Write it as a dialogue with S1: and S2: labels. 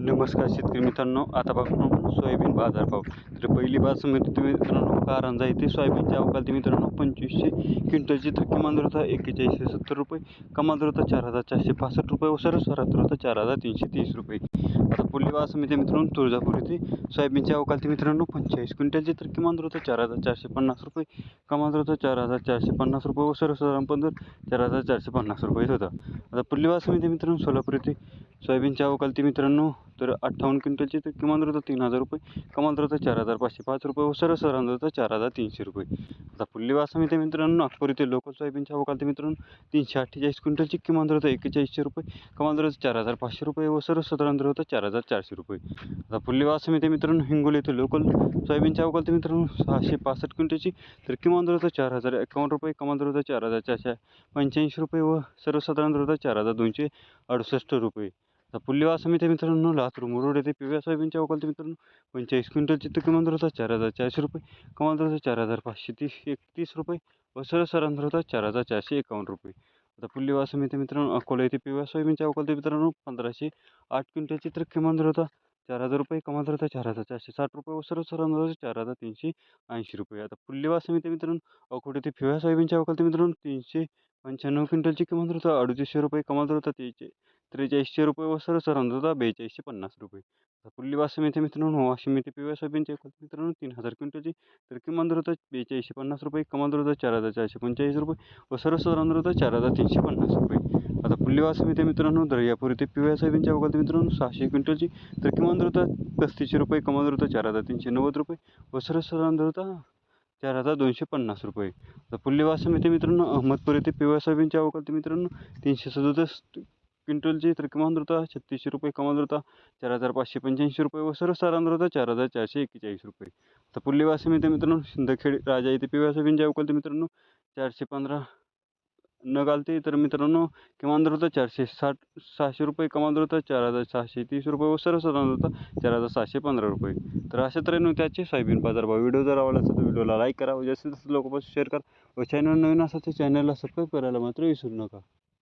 S1: नमस्कार शेतकरी मित्रांनो आता आपण सोयाबीन बाजारभाव तर पहिली बासमती तुम्ही मित्रांनो कारंजा येथे सोयाबीनच्या अवकालती मित्रांनो पंचवीसशे क्विंटलची तर किमान दर होता एक्केचाळीसशे सत्तर रुपये कमाल दर होता चार हजार चारशे पासष्ट रुपये व सर्वसाधारण दर होता चार हजार तीनशे तीस रुपये. आता पुढली समिती मित्रांनो तुळजापूर येथे सोयाबीनच्या अवकालती मित्रांनो पंचेचाळीस क्विंटलची तर किमान दर होता चार हजार चारशे पन्नास रुपये कमाल दर होता चार हजार चारशे पन्नास रुपये व सर्वसाधारण पण दर चार हजार चारशे पन्नास रुपये होता. आता पुढली समिती मित्रांनो सोलापूर येथे सोयाबीनच्या अवकालती मित्रांनो तर अठ्ठावन्न क्विंटलची तर किमान दर तीन हजार रुपये कमाल दर चार हजार पाचशे पाच रुपये व सरळ दर चार हजार तीनशे रुपये. आता पुढली बासमती मित्रांनो नागपूर येथे लोकल सोयाबीनच्या अवकालती मित्रांनो तीनशे अठ्ठेचाळीस क्विंटलची किमान दर एकेचाळीसशे रुपये कमाल दर चार हजार पाचशे रुपये व सर्वसाधारण दर होता चार हजार चारशे रुपये. आता पुढली बासमती मित्रांनो हिंगोली येथे लोकल सोयाबीनच्या अवकालती मित्रांनो सहाशे पासष्ट क्विंटलची तर किमान दर होता चार हजार एकावन्न रुपये कमाल दर होता चार हजार चारशे पंच्याऐंशी रुपये व सर्वसाधारण दर होता चार हजार दोनशे अडुसष्ट रुपये. आता समिती मित्रांनो लातूर मुरुड येथे पिवळ्या सोयाबीनच्या अवकालती मित्रांनो पंचेचाळीस क्विंटलची तर किमान दर होता चार हजार चारशे रुपये. कमाल दर होता चार हजार पाचशे तीस एकतीस रुपये. व सरळ सरांतर होता चार हजार चारशे एकावन्न रुपये. आता पुढली समिती मित्रांनो अकोला येथे पिवळ्या सोयाबीनच्या अवकालती मित्रांनो पंधराशे आठ क्विंटलची तर किमान दर होता चार हजार रुपये. कमाल दर होता चार हजार चारशे साठ रुपये. व सर्वसाधारण होता चार हजार तीनशे ऐंशी रुपये. आता पुढली समिती मित्रांनो अकोट येथे पिवळ्या सोयाबीनच्या अवकालती मित्रांनो तीनशे पंच्याण्णव क्विंटलची किमान दर होता अडतीसशे रुपये. कमाल दर होता तीनशे त्रेचाळीसशे रुपये व सर्वसाधारण दर होता बेचाळीसशे पन्नास रुपये. आता पुढली बासमती मित्रांनो हो, वाशिम येथे पिवळ्या सोयाबीनचे मित्रांनो तीन हजार क्विंटलची. तर किमान दर होता बेचाळीसशे पन्नास रुपये कमाल दर होता चार हजार चारशे पंचेचाळीस रुपये व सर्वसाधारण दर होता चार हजार तीनशे पन्नास रुपये. आता पुढली बासमती मित्रांनो दर्यापूर येथे पिवळ्या सोयाबीनच्या अवकालती मित्रांनो सहाशे क्विंटलची. तर किमान दर होता पस्तीसशे रुपये कमाल दर होता चार हजार तीनशे नव्वद रुपये व सर्वसाधारण दर होता चार हजार दोनशे पन्नास रुपये. आता पुढली मित्रांनो अहमदपूर येथे पिवळ्या सोयाबीनच्या अवकालती मित्रांनो तीनशे सदोतीस क्विंटलची तर किमान आर्द्रता छत्तीसशे रुपये कमाल आर्द्रता चार हजार पाचशे पंच्याऐंशी रुपये व सर्वसाधारण आर्द्रता चार हजार चारशे एक्केचाळीस रुपये. आता पुढली बासमती मित्रांनो सिंदखेड राजा येथे पिवळ्या सोयाबीनच्या अवकालती मित्रांनो चारशे पंधरा न घालते. तर मित्रांनो किमान आर्द्रता होता चारशे साठ सहाशे रुपये कमाल आर्द्रता चार हजार सहाशे तीस रुपये व सर्वसाधारण आर्द्रता चार हजार सहाशे पंधरा रुपये. तर अशा तऱ्हेने त्याचे सोयाबीन बाजारभाव व्हिडिओ जर आवडला असेल तर व्हिडिओला लाईक करा व जास्तीत जास्त लोकांपासून शेअर करा. व चॅनल नवीन असेल तर चॅनलला सबस्क्राईब करायला मात्र विसरू नका.